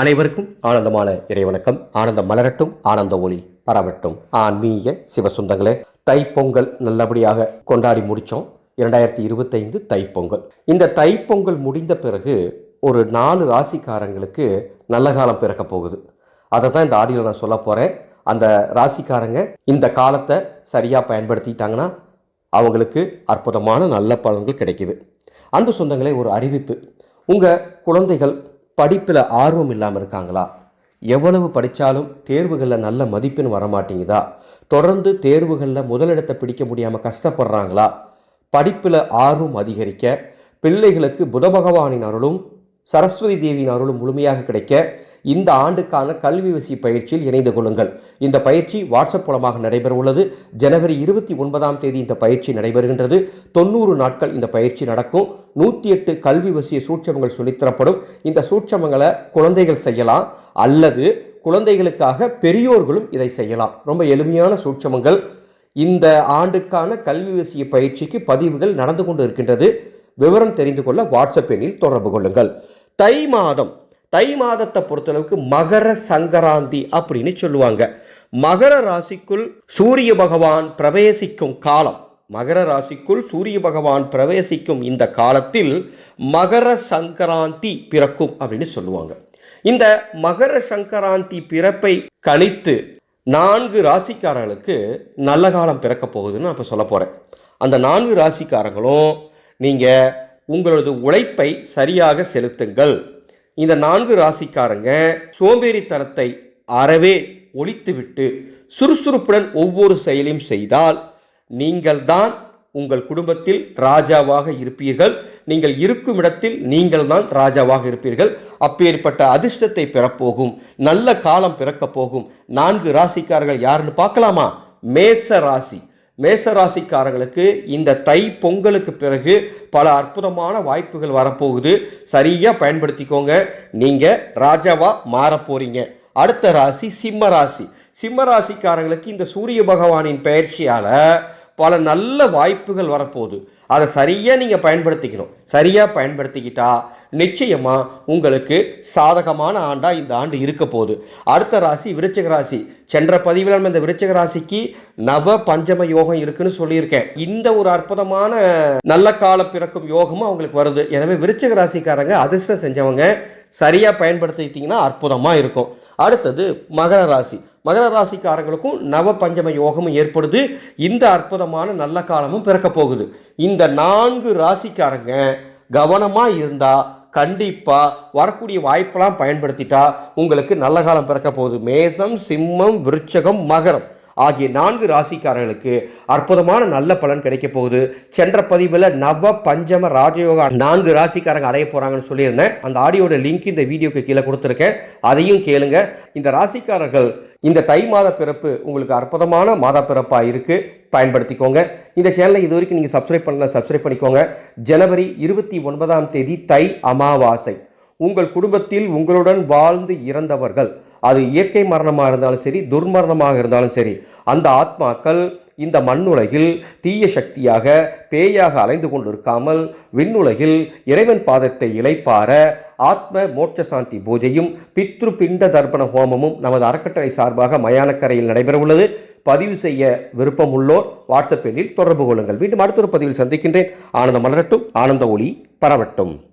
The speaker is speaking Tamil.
அனைவருக்கும் ஆனந்தமான இறைவணக்கம். ஆனந்தம் மலரட்டும் ஆனந்த ஒளி பரவட்டும். ஆன்மீக சிவசுந்தங்களே தைப்பொங்கல் நல்லபடியாக கொண்டாடி முடித்தோம் இரண்டாயிரத்தி இருபத்தைந்து தைப்பொங்கல். இந்த தைப்பொங்கல் முடிந்த பிறகு ஒரு நாலு ராசிக்காரங்களுக்கு நல்ல காலம் பிறக்க போகுது. அதை தான் இந்த ஆடியோவில் நான் சொல்ல போகிறேன் அந்த ராசிக்காரங்க இந்த காலத்தை சரியாக பயன்படுத்திட்டாங்கன்னா அவங்களுக்கு அற்புதமான நல்ல பலன்கள் கிடைக்குது. அன்பு சொந்தங்களே ஒரு அறிவிப்பு. உங்கள் குழந்தைகள் படிப்பில் ஆர்வம் இல்லாமல் இருக்காங்களா? எவ்வளவு படித்தாலும் தேர்வுகளில் நல்ல மதிப்பெண் வரமாட்டேங்குதா? தொடர்ந்து தேர்வுகளில் முதலிடத்தை பிடிக்க முடியாமல் கஷ்டப்படுறாங்களா? படிப்பில் ஆர்வம் அதிகரிக்க பிள்ளைகளுக்கு புத பகவானின் அருளும் சரஸ்வதி தேவியின் அருளும் முழுமையாக கிடைக்க இந்த ஆண்டுக்கான கல்வி வசி பயிற்சியில் இணைந்து கொள்ளுங்கள். இந்த பயிற்சி வாட்ஸ்அப் மூலமாக நடைபெற உள்ளது ஜனவரி இருபத்தி ஒன்பதாம் தேதி இந்த பயிற்சி நடைபெறுகின்றது. தொண்ணூறு நாட்கள் இந்த பயிற்சி நடக்கும். நூற்றி எட்டு கல்வி வசிய சூட்சமங்கள் சொல்லித்தரப்படும் இந்த சூட்சமங்களை குழந்தைகள் செய்யலாம். அல்லது குழந்தைகளுக்காக பெரியோர்களும் இதை செய்யலாம். ரொம்ப எளிமையான சூட்சமங்கள். இந்த ஆண்டுக்கான கல்வி வசிய பயிற்சிக்கு பதிவுகள் நடந்து கொண்டு இருக்கின்றது. விவரம் தெரிந்து கொள்ள வாட்ஸ்அப் எண்ணில் தொடர்பு கொள்ளுங்கள். தை மாதம். தை மாதத்தை பொறுத்தளவுக்கு மகர சங்கராந்தி அப்படின்னு சொல்லுவாங்க. மகர ராசிக்குள் சூரிய பகவான் பிரவேசிக்கும் காலம். மகர ராசிக்குள் சூரிய பகவான் பிரவேசிக்கும் இந்த காலத்தில் மகர சங்கராந்தி பிறக்கும் அப்படின்னு சொல்லுவாங்க. இந்த மகர சங்கராந்தி பிறப்பை கழித்து நான்கு ராசிக்காரர்களுக்கு நல்ல காலம் பிறக்க போகுதுன்னு அப்போ சொல்ல போகிறேன் அந்த நான்கு ராசிக்காரங்களும் நீங்கள் உங்களது உழைப்பை சரியாக செலுத்துங்கள். இந்த நான்கு ராசிக்காரங்க சோம்பேறித்தனத்தை அறவே ஒழித்துவிட்டு சுறுசுறுப்புடன் ஒவ்வொரு செயலையும் செய்தால் நீங்கள்தான் உங்கள் குடும்பத்தில் ராஜாவாக இருப்பீர்கள். நீங்கள் இருக்கும் இடத்தில் நீங்கள் தான் ராஜாவாக இருப்பீர்கள். அப்பேற்பட்ட அதிர்ஷ்டத்தை பெறப்போகும். நல்ல காலம் பிறக்கப் போகும். நான்கு ராசிக்காரர்கள் யாருன்னு பார்க்கலாமா? மேச ராசி. மேச ராசிக்காரங்களுக்கு இந்த தை பொங்கலுக்கு பிறகு பல அற்புதமான வாய்ப்புகள் வரப்போகுது. சரியாக பயன்படுத்திக்கோங்க. நீங்கள் ராஜாவாக மாற போகிறீங்க அடுத்த ராசி சிம்ம ராசி. சிம்ம ராசிக்காரங்களுக்கு இந்த சூரிய பகவானின் பயிற்சியால் பல நல்ல வாய்ப்புகள் வரப்போகுது. அதை சரியாக நீங்கள் பயன்படுத்திக்கணும். சரியாக பயன்படுத்திக்கிட்டா நிச்சயமாக உங்களுக்கு சாதகமான ஆண்டாக இந்த ஆண்டு இருக்க போகுது. அடுத்த ராசி விருச்சிக ராசி. சென்ற பதிவில் நம்ம இந்த விருச்சிக ராசிக்கு நவ பஞ்சம யோகம் இருக்குன்னு சொல்லியிருக்கேன். இந்த ஒரு அற்புதமான நல்ல கால பிறக்கும் யோகமும் அவங்களுக்கு வருது. எனவே விருச்சிக ராசிக்காரங்க அதிர்ஷ்டம் செஞ்சவங்க சரியாக பயன்படுத்திக்கிட்டிங்கன்னா அற்புதமாக இருக்கும். அடுத்தது மகர ராசி. மகர ராசிக்காரங்களுக்கும் நவ பஞ்சம யோகமும் ஏற்படுது. இந்த அற்புதமான நல்ல காலமும் பிறக்க போகுது. இந்த நான்கு ராசிக்காரங்க கவனமாக இருந்தால் கண்டிப்பாக வரக்கூடிய வாய்ப்பெல்லாம் பயன்படுத்திட்டா உங்களுக்கு நல்ல காலம் பிறக்க போகுது. மேசம் சிம்மம் விருச்சகம் மகரம். ஆகிய நான்கு ராசிக்காரர்களுக்கு அற்புதமான நல்ல பலன் கிடைக்க போகுது. சென்ற பதிவில் நவ பஞ்சம ராஜயோகா நான்கு ராசிக்காரங்க அடைய போகிறாங்கன்னு சொல்லியிருந்தேன். அந்த ஆடியோட லிங்க் இந்த வீடியோக்கு கீழே கொடுத்துருக்கேன். அதையும் கேளுங்க. இந்த ராசிக்காரர்கள் இந்த தை மாத பிறப்பு உங்களுக்கு அற்புதமான மாத பிறப்பாக இருக்குது பயன்படுத்திக்கோங்க. இந்த சேனலை இது வரைக்கும் நீங்கள் சப்ஸ்கிரைப் பண்ணல சப்ஸ்கிரைப் பண்ணிக்கோங்க. ஜனவரி இருபத்தி ஒன்பதாம் தேதி தை அமாவாசை. உங்கள் குடும்பத்தில் உங்களுடன் வாழ்ந்து இறந்தவர்கள் அது இயற்கை மரணமாக இருந்தாலும் சரி துர்மரணமாக இருந்தாலும் சரி அந்த ஆத்மாக்கள் இந்த மண்ணுலகில் தீய சக்தியாக பேயாக அலைந்து கொண்டிருக்காமல் விண்ணுலகில் இறைவன் பாதத்தை இளைப்பார ஆத்ம மோட்ச சாந்தி பூஜையும் பித்ரு பிண்ட தர்ப்பண ஹோமமும் நமது அறக்கட்டளை சார்பாக மயானக்கரையில் நடைபெறவுள்ளது. பதிவு செய்ய விருப்பம் உள்ளோர் வாட்ஸ்அப் எண்ணில் தொடர்பு கொள்ளுங்கள். மீண்டும் அடுத்த ஒரு பதிவில் சந்திக்கின்றேன். ஆனந்த மலரட்டும். ஆனந்த ஒளி பரவட்டும்.